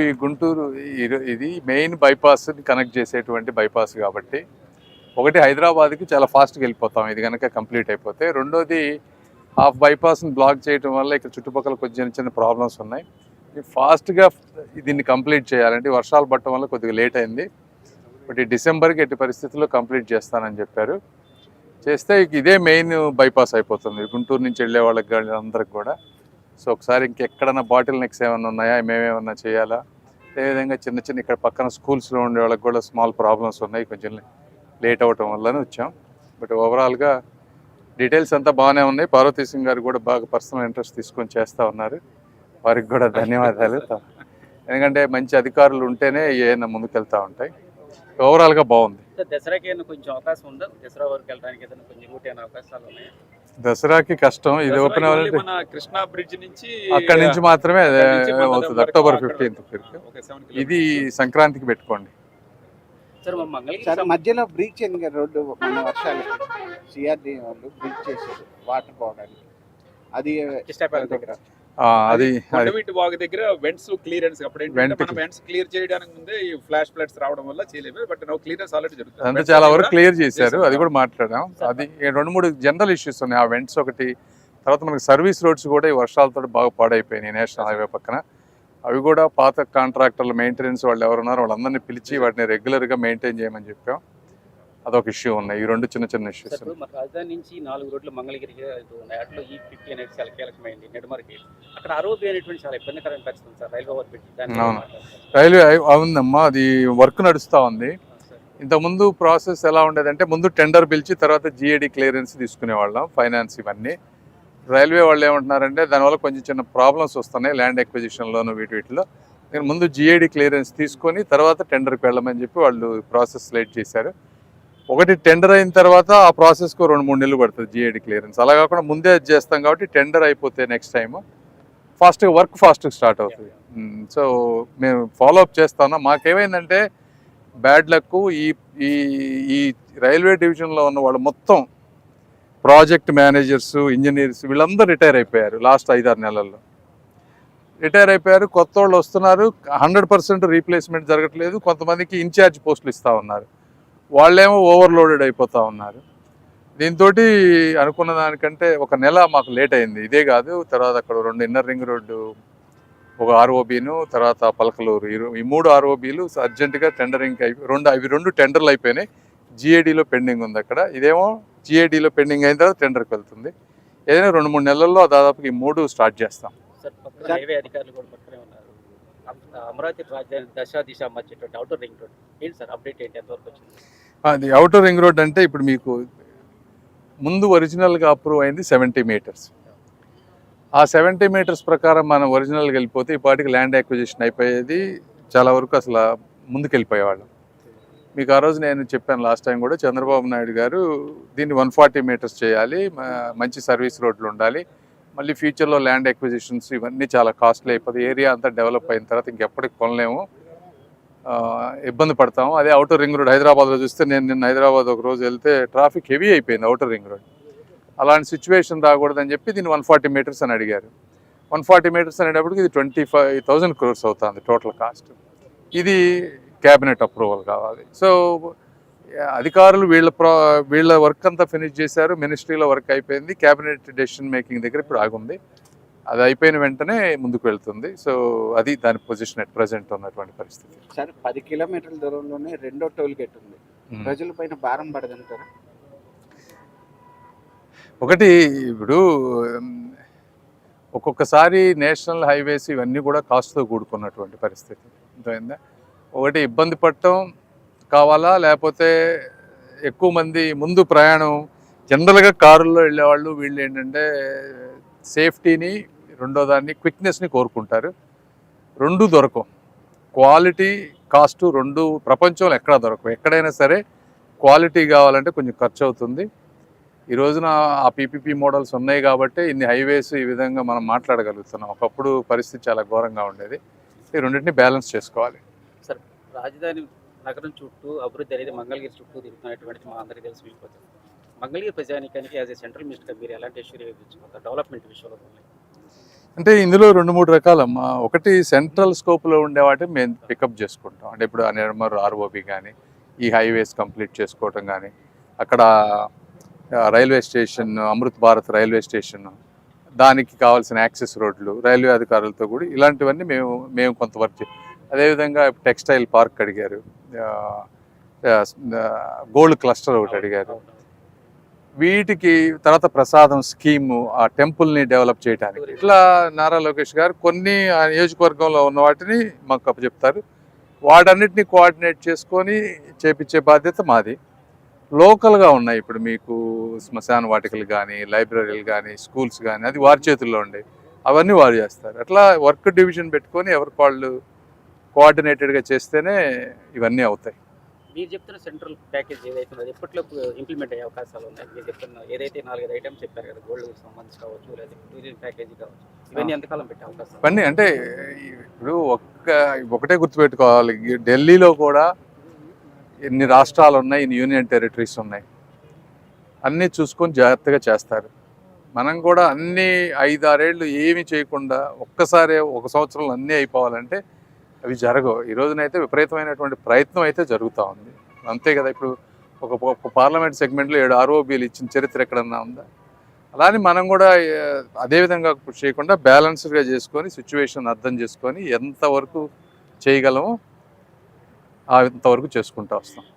ఈ గుంటూరు ఇది మెయిన్ బైపాస్ని కనెక్ట్ చేసేటువంటి బైపాస్ కాబట్టి ఒకటి హైదరాబాద్కి చాలా ఫాస్ట్గా వెళ్ళిపోతాం. ఇది కనుక కంప్లీట్ అయిపోతే. రెండోది హాఫ్ బైపాస్ని బ్లాక్ చేయడం వల్ల ఇక్కడ చుట్టుపక్కల కొంచెం చిన్న చిన్న ప్రాబ్లమ్స్ ఉన్నాయి. ఇది ఫాస్ట్గా దీన్ని కంప్లీట్ చేయాలంటే వర్షాలు పట్టడం వల్ల కొద్దిగా లేట్ అయింది. బట్ డిసెంబర్కి ఎట్టి పరిస్థితుల్లో కంప్లీట్ చేస్తానని చెప్పారు. చేస్తే ఇదే మెయిన్ బైపాస్ అయిపోతుంది. గుంటూరు నుంచి వెళ్ళే వాళ్ళకి కానీ అందరికి కూడా. సో ఒకసారి ఇంకెక్కడన్నా బాటిల్ నెక్స్ ఏమైనా ఉన్నాయా? మేమేమన్నా చేయాలా? అదేవిధంగా చిన్న చిన్న ఇక్కడ పక్కన స్కూల్స్లో ఉండే వాళ్ళకి కూడా స్మాల్ ప్రాబ్లమ్స్ ఉన్నాయి. కొంచెం లేట్ అవ్వటం వల్లనే వచ్చాం. బట్ ఓవరాల్గా డీటెయిల్స్ అంతా బాగానే ఉన్నాయి. పార్వతీ సింగ్ గారు కూడా బాగా పర్సనల్ ఇంట్రెస్ట్ తీసుకొని చేస్తూ ఉన్నారు. వారికి కూడా ధన్యవాదాలు. ఎందుకంటే మంచి అధికారులు ఉంటేనే ఏమైనా ముందుకెళ్తూ ఉంటాయి. ఓవరాల్గా బాగుంది. దసరాకి కొంచెం అవకాశం ఉందా? దసరా వరకు వెళ్ళడానికి కొంచెం రూట్ అయిన అవకాశాలు ఉన్నాయి? దసరాకి కష్టం. ఇది ఓపెన్ అవ్వాలంటే మన కృష్ణా బ్రిడ్జ్ నుంచి అక్కడి నుంచి మాత్రమే అవుతుంది. అక్టోబర్ ఫిఫ్టీన్త్ ఇది. సంక్రాంతికి పెట్టుకోండి. మధ్యలో అయింది కదా రోడ్డు మన వర్షాలు. సిఆర్డి వాళ్ళు బ్రిడ్జ్ చేశారు వాటర్ పోవడానికి. అది దగ్గర. అది కొండవీటి వాగు దగ్గర వెంట్స్ క్లియరెన్స్ అప్పుడు మనం వెంట్స్ క్లియర్ చేయడానికి ముందే ఈ ఫ్లాష్ ఫ్లడ్స్ రావడం వల్ల చేయలేము బట్ నో క్లియరెన్స్ ఆల్రెడీ జరుగుతుంది. Vents చాలా వరకు క్లియర్ చేశారు. అది కూడా మాట్లాడాం. అది రెండు మూడు జనరల్ ఇష్యూస్ ఉన్నాయి. ఆ వెంట్స్ ఒకటి తర్వాత మనకి సర్వీస్ రోడ్స్ కూడా ఈ వర్షాలతో బాగా పాడైపోయినాయి నేషనల్ హైవే పక్కన. అవి కూడా పాత కాంట్రాక్టర్ల మెయింటెనెన్స్ వాళ్ళు ఎవరున్నారో వాళ్ళందరినీ పిలిచి వాటిని రెగ్యులర్గా మెయింటైన్ చేయమని చెప్పాం. అదొక ఇష్యూ ఉన్నాయి. ఈ రెండు చిన్న చిన్న ఇష్యూస్ ఇప్పుడు మన రాజధాని నుంచి నాలుగు రోడ్లు ఉన్నాయి. అట్లా ఈ ఫిఫ్టీ అనేది చాలా కీలకమైంది. నెడమరికి అక్కడ అరవై అనేటువంటి చాలా ఇబ్బందికరమైన సార్. రైల్వే ఓవర్ పెట్టి దాని మీద అవును. రైల్వే అవుందమ్మా. అది వర్క్ నడుస్తూ ఉంది. ఇంతకుముందు ప్రాసెస్ ఎలా ఉండేదంటే ముందు టెండర్ పిలిచి తర్వాత జిఏడి క్లియరెన్స్ తీసుకునేవాళ్ళం ఫైనాన్స్ ఇవన్నీ. రైల్వే వాళ్ళు ఏమంటున్నారంటే దానివల్ల కొంచెం చిన్న ప్రాబ్లమ్స్ వస్తున్నాయి ల్యాండ్ ఎక్విజిషన్లోను వీటి వీటిలో. నేను ముందు జిఏడి క్లియరెన్స్ తీసుకొని తర్వాత టెండర్కి వెళ్ళమని చెప్పి వాళ్ళు ప్రాసెస్ లేట్ చేశారు. ఒకటి టెండర్ అయిన తర్వాత ఆ ప్రాసెస్కు రెండు మూడు నెలలు పడుతుంది జిఏడి క్లియరెన్స్ అలా కాకుండా ముందే అది చేస్తాం కాబట్టి టెండర్ అయిపోతే నెక్స్ట్ టైం ఫాస్ట్గా వర్క్ ఫాస్ట్గా స్టార్ట్ అవుతుంది. Hmm, సో మేము ఫాలో అప్ చేస్తాను. మాకేమైందంటే బ్యాడ్ లక్ ఈ ఈ ఈ రైల్వే డివిజన్లో ఉన్న వాళ్ళు మొత్తం ప్రాజెక్ట్ మేనేజర్స్ ఇంజనీర్స్ వీళ్ళందరూ రిటైర్ అయిపోయారు లాస్ట్ ఐదారు నెలల్లో. రిటైర్ అయిపోయారు కొత్త వాళ్ళు వస్తున్నారు హండ్రెడ్ పర్సెంట్ రీప్లేస్మెంట్ జరగట్లేదు కొంతమందికి ఇన్ఛార్జ్ పోస్టులు ఇస్తూ ఉన్నారు. వాళ్ళేమో ఓవర్లోడెడ్ అయిపోతూ ఉన్నారు. దీంతో అనుకున్న దానికంటే ఒక నెల మాకు లేట్ అయింది. ఇదే కాదు తర్వాత అక్కడ రెండు ఇన్నర్ రింగ్ రోడ్డు ఒక ఆర్ఓబీను తర్వాత పలకలూరు ఈ మూడు ఆర్ఓబీలు అర్జెంటుగా టెండరింగ్ అయిపోయి రెండు అవి రెండు టెండర్లు అయిపోయినాయి. జిఏడిలో పెండింగ్ ఉంది అక్కడ. ఇదేమో జిఏడిలో పెండింగ్ అయిన తర్వాత టెండర్కి వెళ్తుంది. ఏదైనా రెండు మూడు నెలల్లో దాదాపు ఈ మూడు స్టార్ట్ చేస్తాం. సార్ అమరావతి రాజధాని దశ దిశ మధ్య అవుటర్ రింగ్ రోడ్ ఏంటి సార్ అప్డేట్ ఏంటి? ఎంతవరకు వచ్చింది? అది అవుటర్ రింగ్ రోడ్ అంటే ఇప్పుడు మీకు ముందు ఒరిజినల్గా అప్రూవ్ అయింది సెవెంటీ మీటర్స్. ఆ సెవెంటీ మీటర్స్ ప్రకారం మనం ఒరిజినల్గా వెళ్ళిపోతే ఈ పాటికి ల్యాండ్ యాక్విజిషన్ అయిపోయేది చాలా వరకు అసలు ముందుకెళ్ళిపోయేవాళ్ళం. మీకు ఆ రోజు నేను చెప్పాను లాస్ట్ టైం కూడా చంద్రబాబు నాయుడు గారు దీన్ని వన్ ఫార్టీ మీటర్స్ చేయాలి మంచి సర్వీస్ రోడ్లు ఉండాలి మళ్ళీ ఫ్యూచర్లో ల్యాండ్ ఎక్విజిషన్స్ ఇవన్నీ చాలా కాస్ట్లీ అయిపోతాయి ఏరియా అంతా డెవలప్ అయిన తర్వాత ఇంకెప్పటికి కొనలేము. ఇబ్బంది పడతాము. అదే అవుటర్ రింగ్ రోడ్ హైదరాబాద్లో చూస్తే నేను నిన్న హైదరాబాద్ ఒక రోజు వెళ్తే ట్రాఫిక్ హెవీ అయిపోయింది అవుటర్ రింగ్ రోడ్. అలాంటి సిచ్యువేషన్ రాకూడదని చెప్పి దీన్ని వన్ ఫార్టీ మీటర్స్ అని అడిగారు. వన్ ఫార్టీ మీటర్స్ అనేటప్పటికి ఇది ట్వంటీ ఫైవ్ థౌజండ్ క్రోర్స్ అవుతుంది టోటల్ కాస్ట్. ఇది క్యాబినెట్ అప్రూవల్ కావాలి. సో అధికారులు వీళ్ళ ప్రో వీళ్ళ వర్క్ అంతా ఫినిష్ చేశారు. మినిస్ట్రీలో వర్క్ అయిపోయింది. క్యాబినెట్ డెసిషన్ మేకింగ్ దగ్గర ఇప్పుడు ఆగుంది. అది అయిపోయిన వెంటనే ముందుకు వెళ్తుంది. సో అది దాని పొజిషన్ ఎట్ ప్రజెంట్ ఉన్నటువంటి పరిస్థితి. సార్ పది కిలోమీటర్ల దూరంలోనే రెండో టోల్ గేట్ ఉంది. ప్రజల పైన భారం పడదంటారా? ఒకటి ఇప్పుడు ఒక్కొక్కసారి నేషనల్ హైవేస్ ఇవన్నీ కూడా కాస్ట్తో కూడుకున్నటువంటి పరిస్థితి. అర్థమైందా? ఒకటి ఇబ్బంది పడటం కావాలా? లేకపోతే ఎక్కువ మంది ముందు ప్రయాణం జనరల్గా కారుల్లో వెళ్ళేవాళ్ళు వీళ్ళు ఏంటంటే సేఫ్టీని రెండో దాన్ని క్విక్నెస్ని కోరుకుంటారు. రెండు దొరకవు. క్వాలిటీ కాస్ట్ రెండు ప్రపంచంలో ఎక్కడ దొరకవు. ఎక్కడైనా సరే క్వాలిటీ కావాలంటే కొంచెం ఖర్చు అవుతుంది ఈ రోజున ఆ పీపీపీ మోడల్స్ ఉన్నాయి కాబట్టి ఇన్ని హైవేస్ ఈ విధంగా మనం మాట్లాడగలుగుతున్నాం. ఒకప్పుడు పరిస్థితి చాలా ఘోరంగా ఉండేది. ఈ రెండింటిని బ్యాలెన్స్ చేసుకోవాలి. సార్ రాజధాని నగరం చుట్టూ అభివృద్ధి అనేది మంగళగిరి చుట్టూ తిరుగుతున్నటువంటిది మా అందరికీ తెలిసి వెళ్ళిపోతుంది. మంగళగిరి ప్రజానికానికి యాజ్ ఏ సెంట్రల్ మినిస్టర్గా మీరు ఎలాంటి ఇష్యూ డెవలప్మెంట్ విషయంలో అంటే ఇందులో రెండు మూడు రకాలమ్మా ఒకటి సెంట్రల్ స్కోప్లో ఉండే వాటిని మేము పికప్ చేసుకుంటాం. అంటే ఇప్పుడు నిర్మర్ ఆర్ఓబి కానీ ఈ హైవేస్ కంప్లీట్ చేసుకోవటం కానీ అక్కడ railway station Amrit Bharat railway station దానికి కావాల్సిన యాక్సెస్ రోడ్లు రైల్వే అధికారులతో కూడా ఇలాంటివన్నీ మేము మేము కొంతవరకు అదేవిధంగా టెక్స్టైల్ పార్క్ అడిగారు. గోల్డ్ క్లస్టర్ ఒకటి అడిగారు. వీటికి తర్వాత ప్రసాదం స్కీము ఆ టెంపుల్ని డెవలప్ చేయడానికి ఇట్లా నారా లోకేష్ గారు కొన్ని ఆ నియోజకవర్గంలో ఉన్న వాటిని మాకు అప్పచెప్తారు. వాటన్నిటిని కోఆర్డినేట్ చేసుకొని చేపించే బాధ్యత మాది. లోకల్గా ఉన్నాయి ఇప్పుడు మీకు శ్మశాన వాటికలు కానీ లైబ్రరీలు కానీ స్కూల్స్ కానీ అది వారి చేతుల్లో ఉండే. అవన్నీ వారు చేస్తారు. అట్లా వర్క్ డివిజన్ పెట్టుకొని ఎవరికి వాళ్ళు కోఆర్డినేటెడ్గా చేస్తేనే ఇవన్నీ అవుతాయి. మీరు చెప్తున్న సెంట్రల్ ప్యాకేజ్ ఏదైతే ఉందో ఎప్పట్లో ఇంప్లిమెంట్ అయ్యే అవకాశాలు ఉన్నాయి? మీరు చెప్తున్న ఏదైతే నాలుగైదు ఐటమ్స్ చెప్పారు కదా గోల్డ్ సంబంధించి కావచ్చు లేదా టూరిజం ప్యాకేజీ కావచ్చు ఇవన్నీ ఎంతకాలం పెట్టే అవకాశం ఇవన్నీ అంటే ఇప్పుడు ఒక్క ఒకటే గుర్తుపెట్టుకోవాలి. ఢిల్లీలో కూడా ఎన్ని రాష్ట్రాలు ఉన్నాయి ఇన్ని యూనియన్ టెరిటరీస్ ఉన్నాయి. అన్నీ చూసుకొని జాగ్రత్తగా చేస్తారు. మనం కూడా అన్ని ఐదారేళ్ళు ఏమి చేయకుండా ఒక్కసారి ఒక సంవత్సరంలో అన్నీ అయిపోవాలంటే అవి జరగవు. ఈ రోజునైతే విపరీతమైనటువంటి ప్రయత్నం అయితే జరుగుతూ ఉంది. అంతే కదా ఇప్పుడు ఒక పార్లమెంట్ సెగ్మెంట్లో ఏడు ఆర్ఓబీలు ఇచ్చిన చరిత్ర ఎక్కడన్నా ఉందా? అలానే మనం కూడా అదేవిధంగా అదే విధంగా కృషి చేయకుండా బ్యాలెన్స్డ్గా చేసుకొని సిచ్యువేషన్ అర్థం చేసుకొని ఎంతవరకు చేయగలమో అంతవరకు చేసుకుంటూ వస్తాం.